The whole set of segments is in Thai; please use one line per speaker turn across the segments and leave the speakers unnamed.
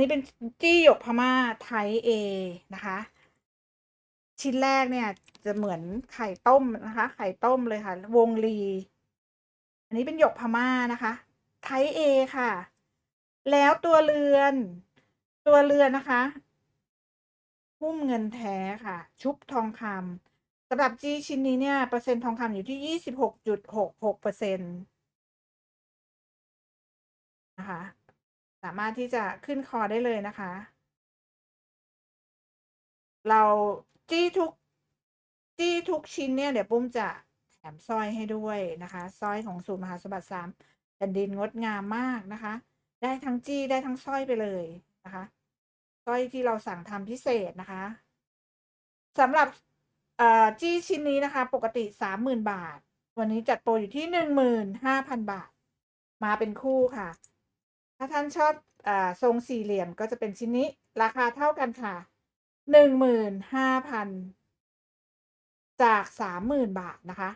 นี้เป็นจี้หยกพม่าไทเอนะคะ ชิ้นแรกเนี่ย จะเหมือนไข่ต้มนะคะ ไข่ต้มเลยค่ะ วงลีอันนี้เป็นหยกพม่านะคะ ไทเอค่ะ แล้วตัวเรือน ตัวเรือนนะคะหุ้มเงินแท้ค่ะ ชุบทองคำสำหรับจี้ชิ้นนี้เนี่ย เปอร์เซ็นต์ทองคำอยู่ที่ยี่สิบหกจุดหกหกเปอร์เซ็นต์นะคะ สามารถที่จะขึ้นคอได้เลยนะคะ เราจี้ทุกจี้ทุกชิ้นเนี่ยเดี๋ยวปุ้มจะแถมสร้อยให้ด้วยนะคะสร้อยของสูตรมหาสมบัติสามแผ่นดินงดงามมากนะคะ ได้ทั้งจี้ได้ทั้งสร้อยไปเลยนะคะสร้อยที่เราสั่งทำพิเศษนะคะสำหรับจี้ชิ้นนี้นะคะ ปกติสามหมื่นบาท วันนี้จัดโปรอยู่ที่หนึ่งหมื่นห้าพันบาท มาเป็นคู่ค่ะ ถ้าท่านชอบอทรงสี่เหลี่ยมก็จะเป็นชิ้นนี้ ราคาเท่ากันค่ะหนึ่งหมื่นห้าพันจากสามหมื่นบาทนะคะ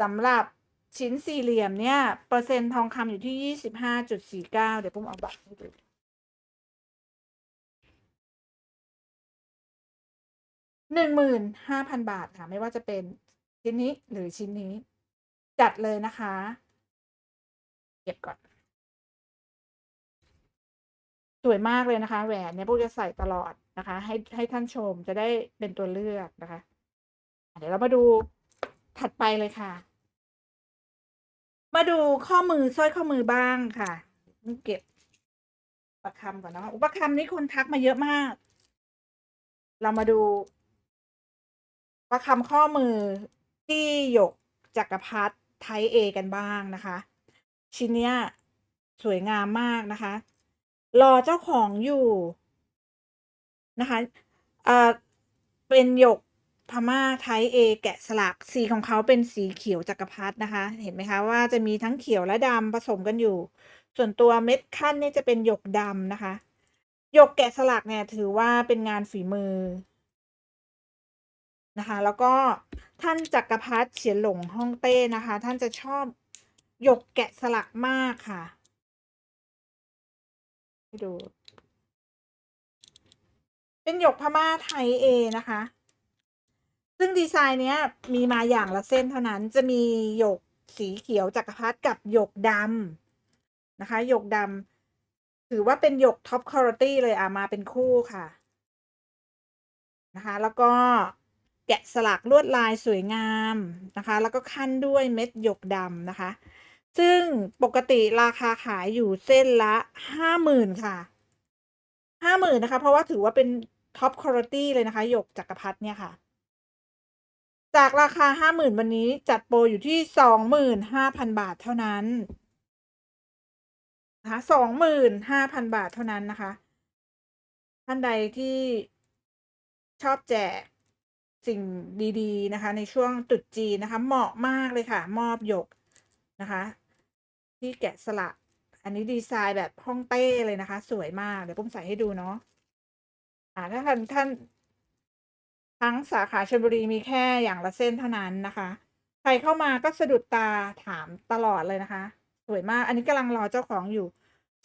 สำหรับชิ้นสี่เหลี่ยมเนี่ย เปอร์เซ็นต์ทองคำอยู่ที่ยี่สิบห้าจุดสี่เก้าเดี๋ยวปุ้มเอาบัตรให้ดูหนึ่งหมื่นห้าพันบาทค่ะ ไม่ว่าจะเป็นชิ้นนี้หรือชิ้นนี้ จัดเลยนะคะ เก็บก่อน สวยมากเลยนะคะ แหวนเนี่ยพวกจะใส่ตลอดนะคะ ให้ให้ท่านชมจะได้เป็นตัวเลือกนะคะ เดี๋ยวเรามาดูถัดไปเลยค่ะ มาดูข้อมือสร้อยข้อมือบ้างค่ะเก็บประคำก่อนนะคะอุปคำนี้คนทักมาเยอะมาก เรามาดูประคำข้อมือที่หยกจักรพรรดิไทยเอกันบ้างนะคะ ชิ้นเนี้ยสวยงามมากนะคะ รอเจ้าของอยู่นะคะเอ่อเป็นหยกพม่าไทยเอแกะสลักสีของเขาเป็นสีเขียวจักรพรรดินะคะ เห็นไหมคะว่าจะมีทั้งเขียวและดำผสมกันอยู่ ส่วนตัวเม็ดขั้นนี่จะเป็นหยกดำนะคะหยกแกะสลักเนี่ยถือว่าเป็นงานฝีมือนะคะ แล้วก็ท่านจักรพรรดิเฉียนหลงฮ่องเต้นะคะ ท่านจะชอบหยกแกะสลักมากค่ะ ให้ดู เป็นหยกพม่าไทยเอนะคะ ซึ่งดีไซน์เนี้ย มีมาอย่างละเส้นเท่านั้น จะมีหยกสีเขียวจักรพรรดิกับหยกดำนะคะ หยกดำถือว่าเป็นหยกท็อปคุณภาพเลยอะมาเป็นคู่ค่ะ นะคะ แล้วก็แกะสลักลวดลายสวยงามนะคะ แล้วก็ขั้นด้วยเม็ดหยกดำนะคะ ซึ่งปกติราคาขายอยู่เส้นละห้าหมื่นค่ะห้าหมื่นนะคะ เพราะว่าถือว่าเป็นท็อปคุณภาพเลยนะคะหยกจักรพรรดิเนี่ยค่ะ จากราคาห้าหมื่นวันนี้จัดโปรอยู่ที่สองหมื่นห้าพันบาทเท่านั้นนะคะสองหมื่นห้าพันบาทเท่านั้นนะคะ ท่านใดที่ชอบแจกสิ่งดี ๆ นะคะ ในช่วงตรุษจีนนะคะ เหมาะมากเลยค่ะ มอบหยก นะคะ ที่แกะสลัก อันนี้ดีไซน์แบบฮ่องเต้เลยนะคะ สวยมาก เดี๋ยวปุ้มใส่ให้ดูเนาะอ่าถ้าท่านท่านทั้งสาขาชลบุรีมีแค่อย่างละเส้นเท่านั้นนะคะ ใครเข้ามาก็สะดุดตาถามตลอดเลยนะคะ สวยมาก อันนี้กำลังรอเจ้าของอยู่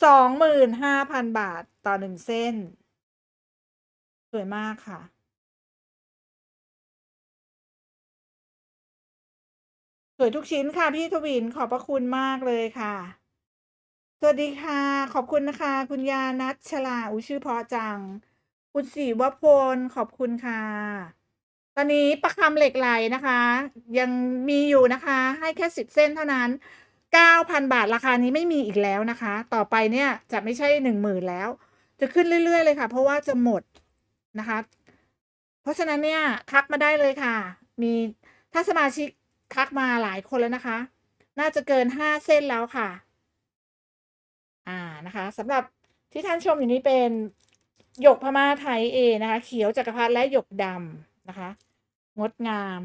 สองหมื่นห้าพันบาทต่อหนึ่งเส้น สวยมากค่ะ วยทุกชิ้นค่ะพี่ทวินขอบพระคุณมากเลยค่ะ สวัสดีค่ะ ขอบคุณนะคะ คุณยานัชชลาอุชื่อพราะจัง คุณศรีวพลขอบคุณค่ะ ตอนนี้ประคำเหล็กไหลนะคะ ยังมีอยู่นะคะ ให้แค่สิบเส้นเท่านั้นเก้าพันบาทราคานี้ไม่มีอีกแล้วนะคะ ต่อไปเนี่ยจะไม่ใช่หนึ่งหมื่นแล้ว จะขึ้นเรื่อย ๆ เลยค่ะ เพราะว่าจะหมดนะคะ เพราะฉะนั้นเนี่ยทักมาได้เลยค่ะ มีถ้าสมาชิก ทักมาหลายคนแล้วนะคะ น่าจะเกินห้าเส้นแล้วค่ะ อ่านะคะสำหรับที่ท่านชมอยู่นี้เป็นหยกพม่าไทยเอนะคะ เขียวจักรพรรดิและหยกดำนะคะ งดงาม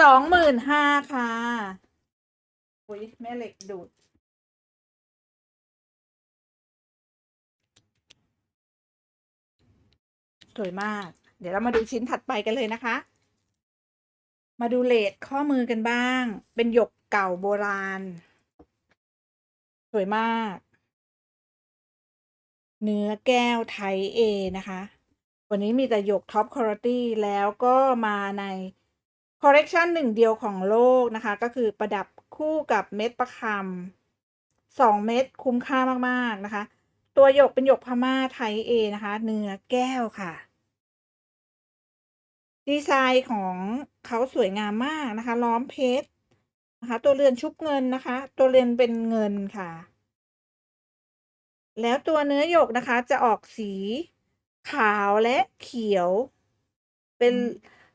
สองหมื่นห้าค่ะอุ้ยแม่เหล็กดูดสวยมาก เดี๋ยวเรามาดูชิ้นถัดไปกันเลยนะคะ มาดูเลดข้อมือกันบ้าง เป็นหยกเก่าโบราณ สวยมาก เนื้อแก้วไทยเอนะคะ วันนี้มีแต่หยกท็อปคุณภาพแล้วก็มาในคอลเลกชันหนึ่งเดียวของโลกนะคะ ก็คือประดับคู่กับเม็ดประคำสองเม็ดคุ้มค่ามาก ๆ นะคะ ตัวหยกเป็นหยกพม่าไทยเอนะคะ เนื้อแก้วค่ะ ดีไซน์ของเขาสวยงามมากนะคะ ล้อมเพชรนะคะ ตัวเรือนชุบเงินนะคะ ตัวเรือนเป็นเงินค่ะ แล้วตัวเนื้อหยกนะคะ จะออกสีขาวและเขียว เป็น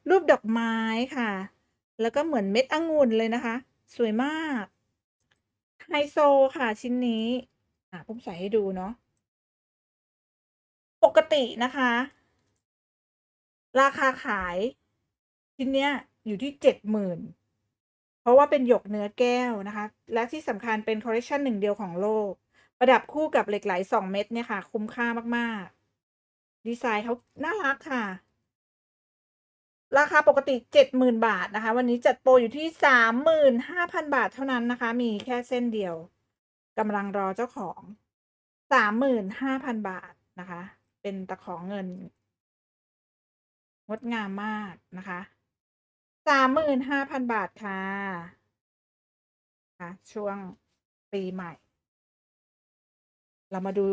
รูปดอกไม้ค่ะ แล้วก็เหมือนเม็ดองุ่นเลยนะคะ สวยมากไฮโซค่ะชิ้นนี้ อะผมใส่ให้ดูเนาะปกตินะคะ ราคาขายชิ้นเนี้ยอยู่ที่เจ็ดหมื่นเพราะว่าเป็นหยกเนื้อแก้วนะคะ และที่สำคัญเป็นคอลเลคชันหนึ่งเดียวของโลก ประดับคู่กับเหล็กไหลสองเม็ดเนี่ยค่ะ คุ้มค่ามากๆ ดีไซน์เขาน่ารักค่ะ ราคาปกติเจ็ดหมื่นบาทนะคะ วันนี้จัดโปรอยู่ที่สามหมื่นห้าพันบาทเท่านั้นนะคะ มีแค่เส้นเดียวกำลังรอเจ้าของสามหมื่นห้าพันบาทนะคะ เป็นตะของเงิน งดงามมากนะคะสามหมื่นห้าพันบาทค่ะค่ะช่วงปีใหม่ เรามาดู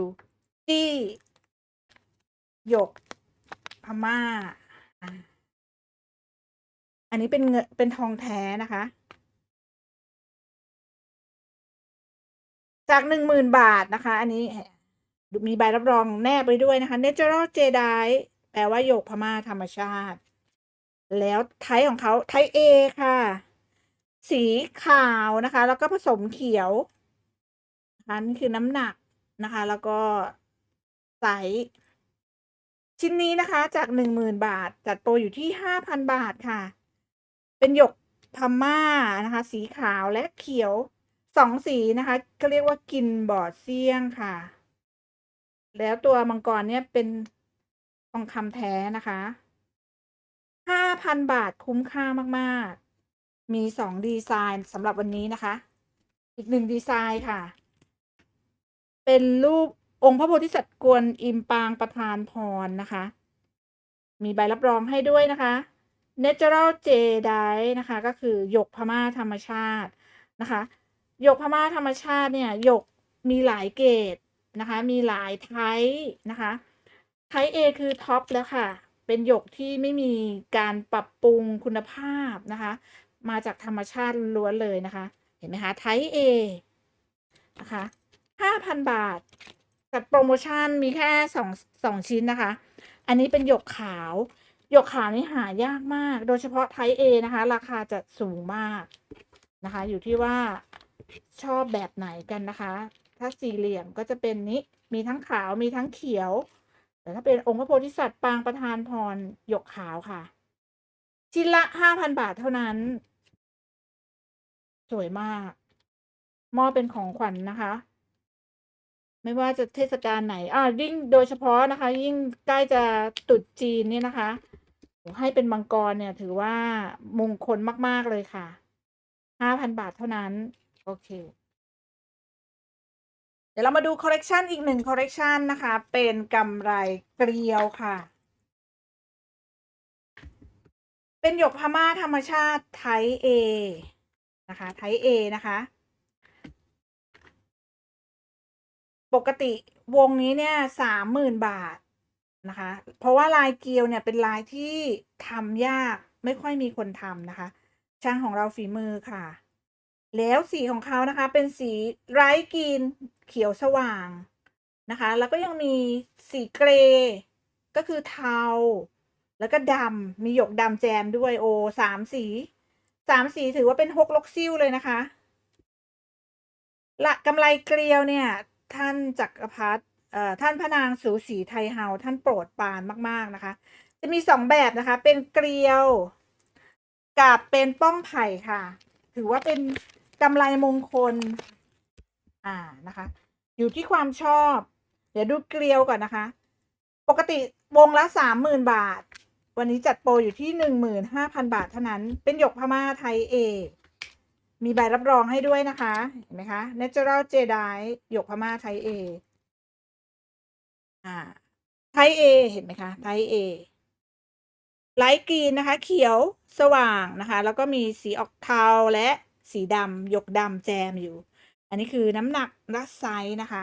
จี้หยกพม่าอะอันนี้เป็นเงินเป็นทองแท้นะคะ จากหนึ่งหมื่นบาทนะคะ อันนี้มีใบรับรองแนบไปด้วยนะคะ Natural Jedi ลว่าหยกพม่าธรรมชาติ แล้วไทยของเขาไทยเอค่ะ สีขาวนะคะ แล้วก็ผสมเขียวนะคะนี่คือน้ำหนักนะคะ แล้วก็ไซส์ชิ้นนี้นะคะจากหนึ่งหมื่นบาท จัดโปรอยู่ที่ห้าพันบาทค่ะ เป็นหยกพม่านะคะ สีขาวและเขียวสองสีนะคะ ก็เรียกว่ากินบอดเซียงค่ะ แล้วตัวมังกรเนี่ยเป็น องคำแท้นะคะห้าพันบาทคุ้มค่ามากๆ มีสองดีไซน์สำหรับวันนี้นะคะ อีกหนึ่งดีไซน์ค่ะ เป็นรูปองค์พระโพธิสัตว์กวนอิมปางประธานพรนะคะ มีใบรับรองให้ด้วยนะคะ Natural Jedi นะคะ ก็คือหยกพม่าธรรมชาตินะคะหยกพม่าธรรมชาติเนี่ยหยกมีหลายเกรดนะคะ มีหลายไทป์นะคะ ไทป์ A คือท็อปแล้วค่ะ เป็นหยกที่ไม่มีการปรับปรุงคุณภาพนะคะ มาจากธรรมชาติล้วนเลยนะคะ เห็นไหมคะไทป์ A นะคะห้าพันบาทจัดโปรโมชั่นมีแค่สองสองชิ้นนะคะ อันนี้เป็นหยกขาว หยกขาวนี่หายากมาก โดยเฉพาะไทป์ A นะคะ ราคาจะสูงมากนะคะ อยู่ที่ว่าชอบแบบไหนกันนะคะ ถ้าสี่เหลี่ยมก็จะเป็นนี้ มีทั้งขาวมีทั้งเขียว แต่ถ้าเป็นองค์พระโพธิสัตว์ปางประธานพรหยกขาวค่ะ ชิ้นละห้าพันบาทเท่านั้น สวยมากมอบเป็นของขวัญนนะคะ ไม่ว่าจะเทศกาลไหนอ่ายิ่งโดยเฉพาะนะคะ ยิ่งใกล้จะตรุษจีนนี่นะคะ ให้เป็นมังกรเนี่ย ถือว่ามงคลมาก ๆ เลยค่ะห้าพันบาทเท่านั้น โอเค ดี๋ยวเรามาดูคอลเลกชันอีกหนึ่งคอลเลกชันนะคะ เป็นกำไรเกลียวค่ะ เป็นหยกพม่าธรรมชาติไทยเอนะคะไทยเอนะคะ ปกติวงนี้เนี่ยสามหมื่นบาทนะคะ เพราะว่าลายเกลียวเนี่ยเป็นลายที่ทำยากไม่ค่อยมีคนทำนะคะ ช่างของเราฝีมือค่ะ แล้วสีของเขานะคะ เป็นสีไร้กรีนเขียวสว่างนะคะ แล้วก็ยังมีสีเกรย์ก็คือเทา แล้วก็ดำมีหยกดำแจมด้วยโอสามสีสามสีถือว่าเป็นฮกลกซิ่วเลยนะคะละกำไรเกลียวเนี่ย ท่านจักรพรรดิเอ่อท่านพระนางสูสีไทยเฮาท่านโปรดปานมาก ๆนะคะ จะมีสองแบบนะคะ เป็นเกลียว กับเป็นป้องไผ่ค่ะ ถือว่าเป็น กำไรมงคล อ่านะคะ อยู่ที่ความชอบ เดี๋ยวดูเกลียวก่อนนะคะ ปกติวงละสามหมื่นบาท วันนี้จัดโปรอยู่ที่หนึ่งหมื่นห้าพันบาทเท่านั้น เป็นหยกพม่าไทยเอ มีใบรับรองให้ด้วยนะคะ เห็นไหมคะ Natural Jedi หยกพม่าไทยเอ
อ่า ไทยเอ เห็นไหมคะ ไทยเอไลท์กรีนนะคะ เขียวสว่างนะคะ แล้วก็มีสีออกเทาและ สีดำหยกดำแจมอยู่ อันนี้คือน้ำหนักและไซส์นะคะ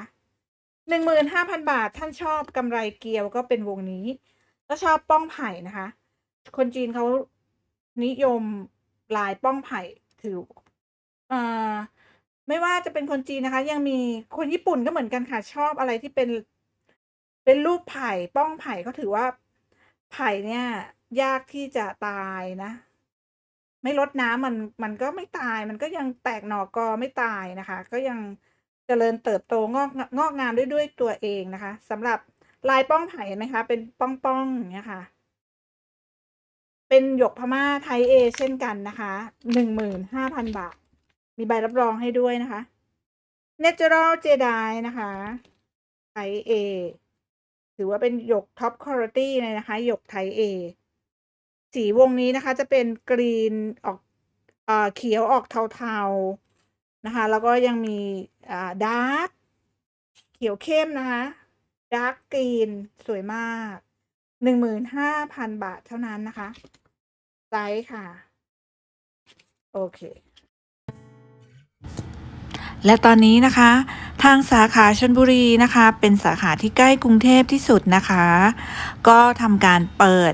หนึ่งหมื่นห้าพันบาทท่านชอบกำไรเกลียวก็เป็นวงนี้ แล้วชอบป้องไผ่นะคะ คนจีนเขานิยมลายป้องไผ่ถืออ่าไม่ว่าจะเป็นคนจีนนะคะ ยังมีคนญี่ปุ่นก็เหมือนกันค่ะชอบอะไรที่เป็น เป็นรูปไผ่ป้องไผ่ก็ถือว่าไผ่เนี่ย ยากที่จะตายนะ ไม่รดน้ำมันมันก็ไม่ตาย มันก็ยังแตกหน่อกอไม่ตายนะคะ ก็ยังเจริญเติบโตงอกงอกงามด้วยด้วยตัวเองนะคะสำหรับลายป้องไผ่เห็นไหมคะ เป็นป้องๆอย่างเงี้ยค่ะ เป็นหยกพม่าไทยเอเช่นกันนะคะหนึ่งหมื่นห้าพันบาท มีใบรับรองให้ด้วยนะคะ Natural Jedi นะคะไทยเอถือว่าเป็นหยกท็อปคุณภาพเลยนะคะหยกไทยเอ สีวงนี้นะคะจะเป็นกรีนออกเอ่อเขียวออกเทาๆนะคะ แล้วก็ยังมีอ่าดาร์กเขียวเข้มนะคะดาร์กกรีนสวยมากหนึ่งหมื่นห้าพันบาทเท่านั้นนะคะไซส์ค่ะ โอเค
และตอนนี้นะคะ ทางสาขาชนบุรีนะคะ เป็นสาขาที่ใกล้กรุงเทพที่สุดนะคะ ก็ทำการเปิด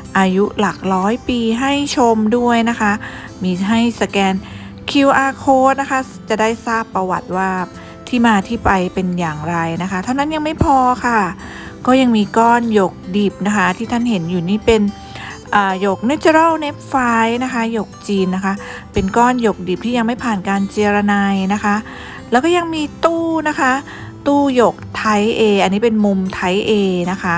อายุหลักร้อยปีให้ชมด้วยนะคะ มีให้สแกน QR code นะคะ จะได้ทราบประวัติว่าที่มาที่ไปเป็นอย่างไรนะคะ เท่านั้นยังไม่พอค่ะ ก็ยังมีก้อนหยกดิบนะคะ ที่ท่านเห็นอยู่นี่เป็นหยก natural n e p h i นะคะหยกจีนนะคะ เป็นก้อนหยกดิบที่ยังไม่ผ่านการเจรไนายนะคะ แล้วก็ยังมีตู้นะคะ ตู้หยกไทย A อันนี้เป็นมุมไทย A นะคะ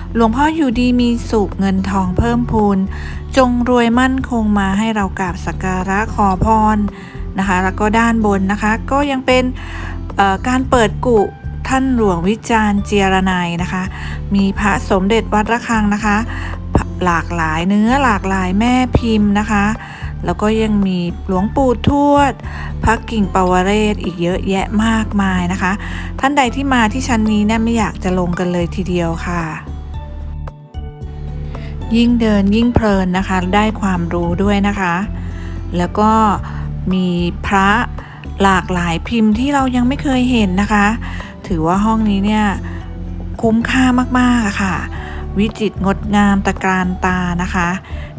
หลวงพ่ออยู่ดีมีสุขเงินทองเพิ่มพูน จงรวยมั่นคงมาให้เรากราบสักการะขอพรนะคะ แล้วก็ด้านบนนะคะ ก็ยังเป็นการเปิดกุท่านหลวงวิจารณ์เจียรนัยนะคะ มีพระสมเด็จวัดระฆังนะคะ หลากหลายเนื้อหลากหลายแม่พิมพ์นะคะ แล้วก็ยังมีหลวงปู่ทวด พระกิ่งปวเรศอีกเยอะแยะมากมายนะคะ ท่านใดที่มาที่ชั้นนี้เนี่ยไม่อยากจะลงกันเลยทีเดียวค่ะ ยิ่งเดินยิ่งเพลินนะคะ ได้ความรู้ด้วยนะคะ แล้วก็มีพระหลากหลายพิมพ์ที่เรายังไม่เคยเห็นนะคะ ถือว่าห้องนี้เนี่ยคุ้มค่ามากๆค่ะ วิจิตรงดงามตะการตานะคะ